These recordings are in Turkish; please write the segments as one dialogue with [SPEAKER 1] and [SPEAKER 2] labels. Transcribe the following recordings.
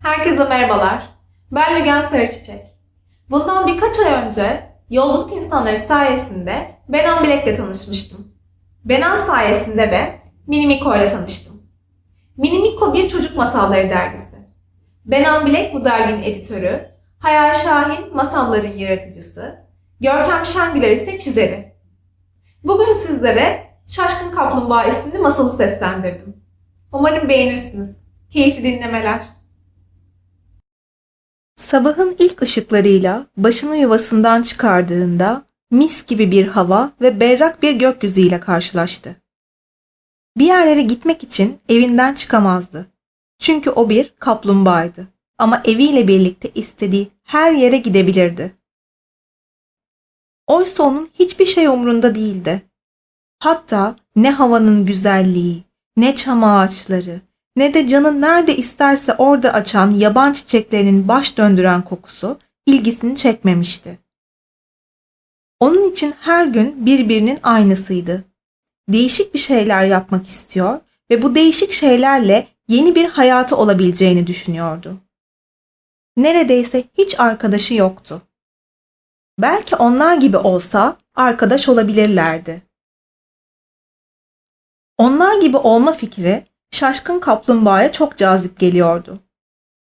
[SPEAKER 1] Herkese merhabalar. Ben Mügen Sarıçiçek. Bundan birkaç ay önce yolculuk insanları sayesinde Benan Bilek'le tanışmıştım. Benan sayesinde de Minimiko ile tanıştım. Minimiko bir çocuk masalları dergisi. Benan Bilek bu derginin editörü, Hayal Şahin masalların yaratıcısı, Görkem Şengüler ise çizeri. Bugün sizlere Şaşkın Kaplumbağa isimli masalı seslendirdim. Umarım beğenirsiniz. Keyifli dinlemeler.
[SPEAKER 2] Sabahın ilk ışıklarıyla başını yuvasından çıkardığında mis gibi bir hava ve berrak bir gökyüzüyle karşılaştı. Bir yerlere gitmek için evinden çıkamazdı. Çünkü o bir kaplumbağaydı. Ama eviyle birlikte istediği her yere gidebilirdi. Oysa onun hiçbir şey umrunda değildi. Hatta ne havanın güzelliği, ne çam ağaçları, ne de canı nerede isterse orada açan yaban çiçeklerinin baş döndüren kokusu ilgisini çekmemişti. Onun için her gün birbirinin aynısıydı. Değişik bir şeyler yapmak istiyor ve bu değişik şeylerle yeni bir hayatı olabileceğini düşünüyordu. Neredeyse hiç arkadaşı yoktu. Belki onlar gibi olsa arkadaş olabilirlerdi. Onlar gibi olma fikri şaşkın kaplumbağaya çok cazip geliyordu.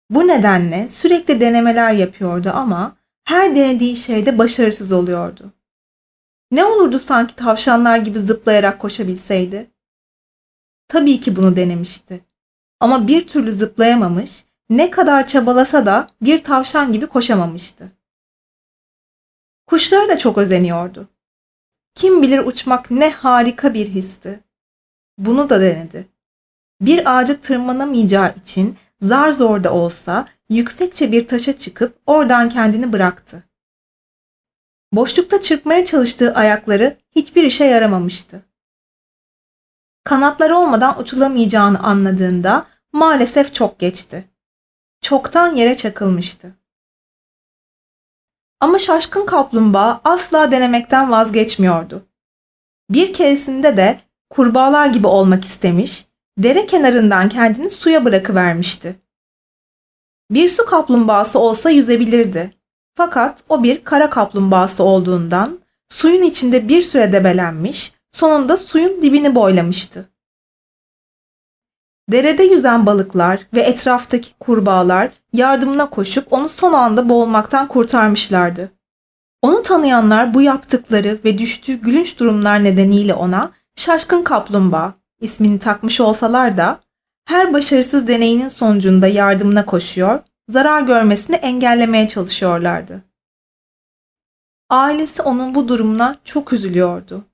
[SPEAKER 2] Bu nedenle sürekli denemeler yapıyordu ama her denediği şeyde başarısız oluyordu. Ne olurdu sanki tavşanlar gibi zıplayarak koşabilseydi? Tabii ki bunu denemişti. Ama bir türlü zıplayamamış, ne kadar çabalasa da bir tavşan gibi koşamamıştı. Kuşlara da çok özeniyordu. Kim bilir uçmak ne harika bir histi. Bunu da denedi bir ağaca tırmanamayacağı için zar zor da olsa yüksekçe bir taşa çıkıp oradan kendini bıraktı. Boşlukta çırpmaya çalıştığı ayakları hiçbir işe yaramamıştı. Kanatları olmadan uçulamayacağını anladığında maalesef çok geçti. Çoktan yere çakılmıştı. Ama şaşkın kaplumbağa asla denemekten vazgeçmiyordu. Bir keresinde de kurbağalar gibi olmak istemiş dere kenarından kendini suya bırakıvermişti. Bir su kaplumbağası olsa yüzebilirdi. Fakat o bir kara kaplumbağası olduğundan suyun içinde bir süre debelenmiş, sonunda suyun dibini boylamıştı. Derede yüzen balıklar ve etraftaki kurbağalar yardımına koşup onu son anda boğulmaktan kurtarmışlardı. Onu tanıyanlar bu yaptıkları ve düştüğü gülünç durumlar nedeniyle ona şaşkın kaplumbağa ismini takmış olsalar da her başarısız deneyinin sonucunda yardımına koşuyor, zarar görmesini engellemeye çalışıyorlardı. Ailesi onun bu durumuna çok üzülüyordu.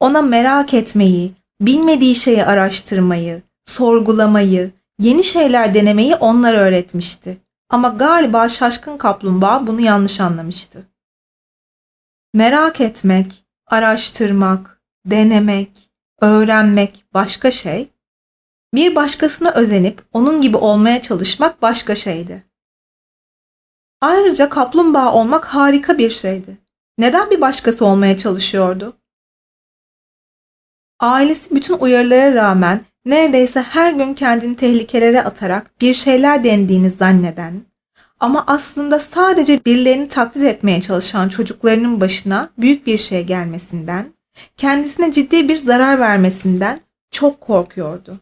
[SPEAKER 2] Ona merak etmeyi, bilmediği şeyi araştırmayı, sorgulamayı, yeni şeyler denemeyi onlar öğretmişti. Ama galiba şaşkın kaplumbağa bunu yanlış anlamıştı. Merak etmek, araştırmak, denemek, öğrenmek başka şey, bir başkasına özenip onun gibi olmaya çalışmak başka şeydi. Ayrıca kaplumbağa olmak harika bir şeydi. Neden bir başkası olmaya çalışıyordu? Ailesi bütün uyarılara rağmen neredeyse her gün kendini tehlikelere atarak bir şeyler denediğini zanneden ama aslında sadece birilerini taklit etmeye çalışan çocuklarının başına büyük bir şey gelmesinden kendisine ciddi bir zarar vermesinden çok korkuyordu.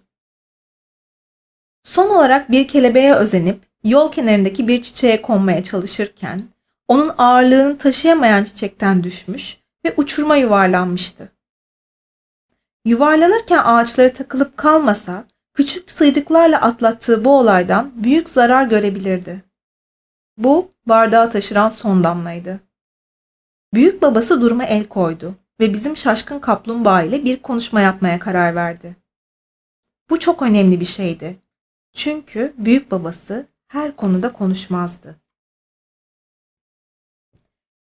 [SPEAKER 2] Son olarak bir kelebeğe özenip yol kenarındaki bir çiçeğe konmaya çalışırken onun ağırlığını taşıyamayan çiçekten düşmüş ve uçurma yuvarlanmıştı. Yuvarlanırken ağaçlara takılıp kalmasa küçük sıyrıklarla atlattığı bu olaydan büyük zarar görebilirdi. Bu bardağı taşıran son damlaydı. Büyük babası duruma el koydu ve bizim şaşkın kaplumbağa ile bir konuşma yapmaya karar verdi. Bu çok önemli bir şeydi. Çünkü büyük babası her konuda konuşmazdı.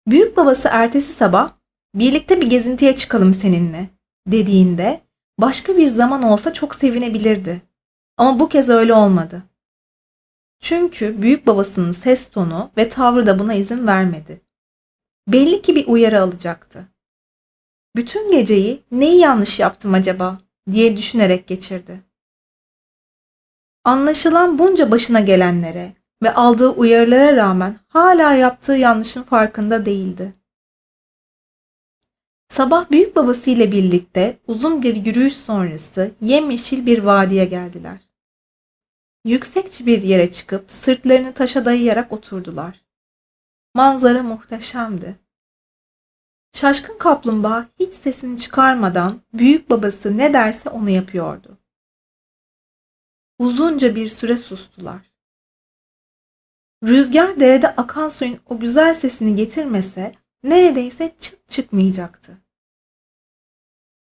[SPEAKER 2] Büyük babası ertesi sabah birlikte bir gezintiye çıkalım seninle dediğinde başka bir zaman olsa çok sevinebilirdi. Ama bu kez öyle olmadı. Çünkü büyük babasının ses tonu ve tavrı da buna izin vermedi. Belli ki bir uyarı alacaktı. Bütün geceyi neyi yanlış yaptım acaba diye düşünerek geçirdi. Anlaşılan bunca başına gelenlere ve aldığı uyarılara rağmen hala yaptığı yanlışın farkında değildi. Sabah büyük babasıyla birlikte uzun bir yürüyüş sonrası yemyeşil bir vadiye geldiler. Yüksekçe bir yere çıkıp sırtlarını taşa dayayarak oturdular. Manzara muhteşemdi. Şaşkın kaplumbağa hiç sesini çıkarmadan büyük babası ne derse onu yapıyordu. Uzunca bir süre sustular. Rüzgar derede akan suyun o güzel sesini getirmese neredeyse çıt çıkmayacaktı.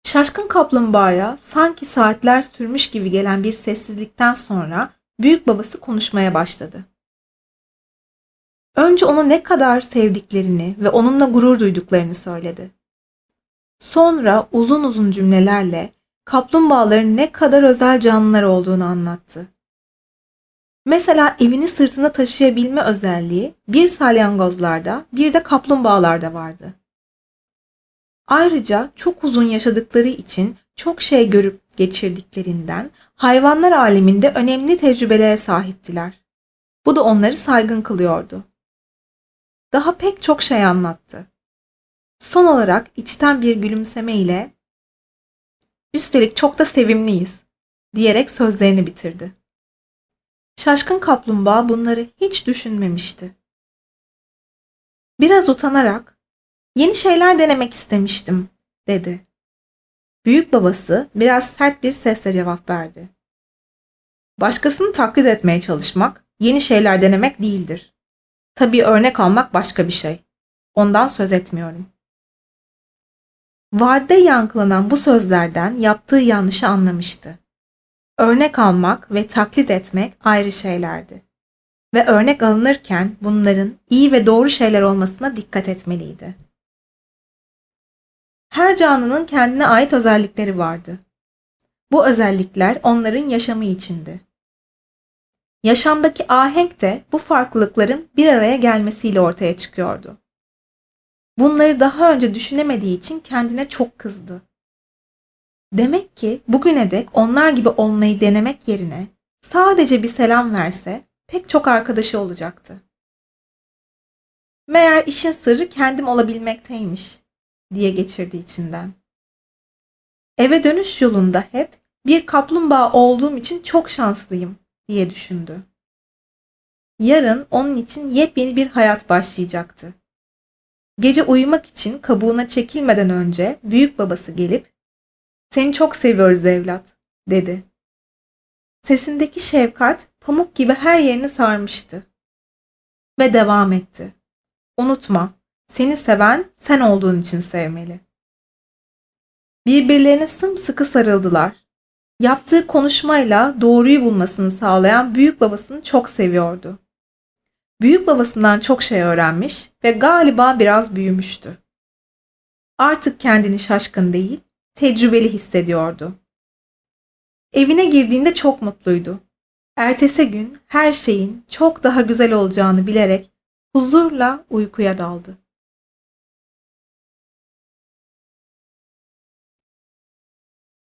[SPEAKER 2] Şaşkın kaplumbağaya sanki saatler sürmüş gibi gelen bir sessizlikten sonra büyük babası konuşmaya başladı. Önce onu ne kadar sevdiklerini ve onunla gurur duyduklarını söyledi. Sonra uzun uzun cümlelerle kaplumbağaların ne kadar özel canlılar olduğunu anlattı. Mesela evini sırtında taşıyabilme özelliği bir salyangozlarda bir de kaplumbağalarda vardı. Ayrıca çok uzun yaşadıkları için çok şey görüp geçirdiklerinden hayvanlar aleminde önemli tecrübelere sahiptiler. Bu da onları saygın kılıyordu. Daha pek çok şey anlattı. Son olarak içten bir gülümseme ile üstelik çok da sevimliyiz diyerek sözlerini bitirdi. Şaşkın kaplumbağa bunları hiç düşünmemişti. Biraz utanarak yeni şeyler denemek istemiştim dedi. Büyük babası biraz sert bir sesle cevap verdi. Başkasını taklit etmeye çalışmak yeni şeyler denemek değildir. Tabii örnek almak başka bir şey. Ondan söz etmiyorum. Vadide yankılanan bu sözlerden yaptığı yanlışı anlamıştı. Örnek almak ve taklit etmek ayrı şeylerdi. Ve örnek alınırken bunların iyi ve doğru şeyler olmasına dikkat etmeliydi. Her canlının kendine ait özellikleri vardı. Bu özellikler onların yaşamı içindi. Yaşamdaki ahenk de bu farklılıkların bir araya gelmesiyle ortaya çıkıyordu. Bunları daha önce düşünemediği için kendine çok kızdı. Demek ki bugüne dek onlar gibi olmayı denemek yerine sadece bir selam verse pek çok arkadaşı olacaktı. Meğer işin sırrı kendim olabilmekteymiş diye geçirdi içinden. Eve dönüş yolunda hep bir kaplumbağa olduğum için çok şanslıyım diye düşündü. Yarın onun için yepyeni bir hayat başlayacaktı. Gece uyumak için kabuğuna çekilmeden önce büyük babası gelip "Seni çok seviyoruz evlat." dedi. Sesindeki şefkat pamuk gibi her yerini sarmıştı. Ve devam etti. Unutma, seni seven sen olduğun için sevmeli. Birbirlerine sımsıkı sarıldılar. Yaptığı konuşmayla doğruyu bulmasını sağlayan büyük babasını çok seviyordu. Büyük babasından çok şey öğrenmiş ve galiba biraz büyümüştü. Artık kendini şaşkın değil, tecrübeli hissediyordu. Evine girdiğinde çok mutluydu. Ertesi gün her şeyin çok daha güzel olacağını bilerek huzurla uykuya daldı.